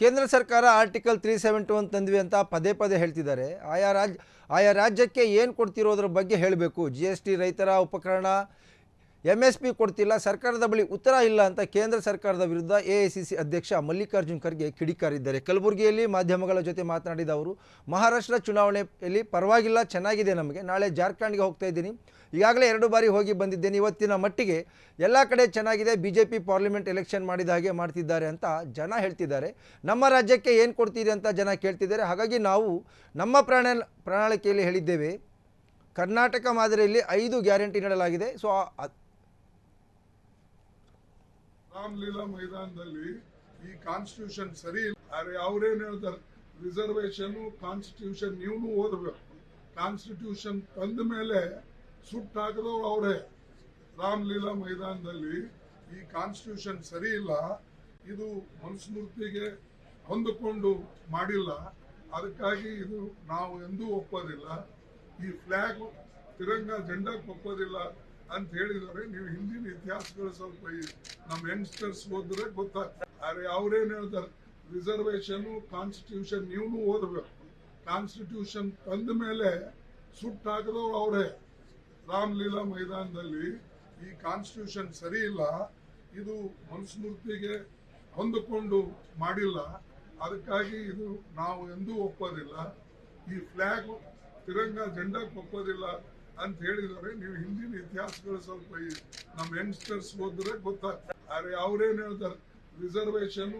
ಕೇಂದ್ರ ಸರ್ಕಾರ article three seventy one ತಂದ್ವಿ ಅಂತ ಪದೇ ಪದೇ ಹೇಳ್ತಿದ್ದಾರೆ. ಆಯಾ ರಾಜ್, ಆಯಾ ರಾಜ್ಯಕ್ಕೆ ಏನು ಕೊಡ್ತಿರೋದ್ರ ಬಗ್ಗೆ ಹೇಳಬೇಕು. ಜಿ ರೈತರ ಉಪಕರಣ ಎಂ ಎಸ್ ಪಿ ಕೊಡ್ತಿಲ್ಲ, ಸರ್ಕಾರದ ಬಳಿ ಉತ್ತರ ಇಲ್ಲ ಅಂತ ಕೇಂದ್ರ ಸರ್ಕಾರದ ವಿರುದ್ಧ ಎ ಅಧ್ಯಕ್ಷ ಮಲ್ಲಿಕಾರ್ಜುನ್ ಖರ್ಗೆ ಕಿಡಿಕಾರಿದ್ದಾರೆ. ಕಲಬುರಗಿಯಲ್ಲಿ ಮಾಧ್ಯಮಗಳ ಜೊತೆ ಮಾತನಾಡಿದ ಅವರು, ಮಹಾರಾಷ್ಟ್ರ ಚುನಾವಣೆಯಲ್ಲಿ ಪರವಾಗಿಲ್ಲ, ಚೆನ್ನಾಗಿದೆ ನಮಗೆ. ನಾಳೆ ಜಾರ್ಖಂಡ್ಗೆ ಹೋಗ್ತಾ ಇದ್ದೀನಿ. ಈಗಾಗಲೇ ಎರಡು ಬಾರಿ ಹೋಗಿ ಬಂದಿದ್ದೇನೆ. ಇವತ್ತಿನ ಮಟ್ಟಿಗೆ ಎಲ್ಲ ಕಡೆ ಚೆನ್ನಾಗಿದೆ. B J P parliament election ಮಾಡಿದ ಹಾಗೆ ಮಾಡ್ತಿದ್ದಾರೆ ಅಂತ ಜನ ಹೇಳ್ತಿದ್ದಾರೆ. ನಮ್ಮ ರಾಜ್ಯಕ್ಕೆ ಏನು ಕೊಡ್ತೀರಿ ಅಂತ ಜನ ಕೇಳ್ತಿದ್ದಾರೆ. ಹಾಗಾಗಿ ನಾವು ನಮ್ಮ ಪ್ರಾಣ, ಪ್ರಣಾಳಿಕೆಯಲ್ಲಿ ಹೇಳಿದ್ದೇವೆ. ಕರ್ನಾಟಕ ಮಾದರಿಯಲ್ಲಿ ಐದು ಗ್ಯಾರಂಟಿ ನೀಡಲಾಗಿದೆ. ಸೊ ರಾಮಲೀಲಾ ಮೈದಾನದಲ್ಲಿ ಈ ಕಾನ್ಸ್ಟಿಟ್ಯೂಷನ್ ಸರಿ ಇಲ್ಲ. ಅರೆ ಅವ್ರೇನ್ ಹೇಳ್ತಾರೆ? ರಿಸರ್ವೇಶನ್ ಕಾನ್ಸ್ಟಿಟ್ಯೂಷನ್ ನೀವು ಓದಬೇಕು. ಕಾನ್ಸ್ಟಿಟ್ಯೂಷನ್ ತಂದ ಮೇಲೆ ಸುಟ್ಟು ಅವರೇ. ರಾಮಲೀಲಾ ಮೈದಾನದಲ್ಲಿ ಈ ಕಾನ್ಸ್ಟಿಟ್ಯೂಷನ್ ಸರಿ ಇಲ್ಲ. ಇದು ಮನುಸ್ಮೃತಿಗೆ ಹೊಂದಿಕೊಂಡು ಮಾಡಿಲ್ಲ. ಅದಕ್ಕಾಗಿ ಇದು ನಾವು ಎಂದೂ ಒಪ್ಪೋದಿಲ್ಲ. ಈ ಫ್ಲಾಗ್ ತಿರಂಗ ಜೆಂಡಕ್ಕೆ ಒಪ್ಪೋದಿಲ್ಲ. ಅಂತ ಹೇಳಿದರೆ ನೀವು ಹಿಂದಿನ ಇತಿಹಾಸಗಳು ಸ್ವಲ್ಪ ನಮ್ಮ ಯಂಗ್ಸ್ಟರ್ಸ್ ಓದಿದ್ರೆ ಗೊತ್ತಾಗ್ತದೆ. ಆದ್ರೆ ಅವ್ರೇನ್ ಹೇಳ್ತಾರೆ? ರಿಸರ್ವೇಶನ್ ಕಾನ್ಸ್ಟಿಟ್ಯೂಷನ್ ನೀವು ಓದಬೇಕು. ಕಾನ್ಸ್ಟಿಟ್ಯೂಷನ್ ತಂದ ಮೇಲೆ ಸುಟ್ಟಾಕದವ್ರು ಅವರೇ. ರಾಮಲೀಲಾ ಮೈದಾನದಲ್ಲಿ ಈ ಕಾನ್ಸ್ಟಿಟ್ಯೂಷನ್ ಸರಿ ಇಲ್ಲ. ಇದು ಮನುಸ್ಮೃತಿಗೆ ಹೊಂದಿಕೊಂಡು ಮಾಡಿಲ್ಲ. ಅದಕ್ಕಾಗಿ ಇದು ನಾವು ಎಂದೂ ಒಪ್ಪೋದಿಲ್ಲ. ಈ ಫ್ಲಾಗ್ ತಿರಂಗ ಜೆಂಡಕ್ಕೆ ಒಪ್ಪೋದಿಲ್ಲ. ಅಂತ ಹೇಳಿದರೆ ನೀವು ಹಿಂದಿನ ಇತಿಹಾಸಗಳು ಸ್ವಲ್ಪ ನಮ್ಮ ಯಂಗ್ಸ್ಟರ್ಸ್ ಓದಿದ್ರೆ ಗೊತ್ತಾಗ್ತದೆ. ಅವ್ರೇನ್ ಹೇಳ್ತಾರೆ? ರಿಸರ್ವೇಶನ್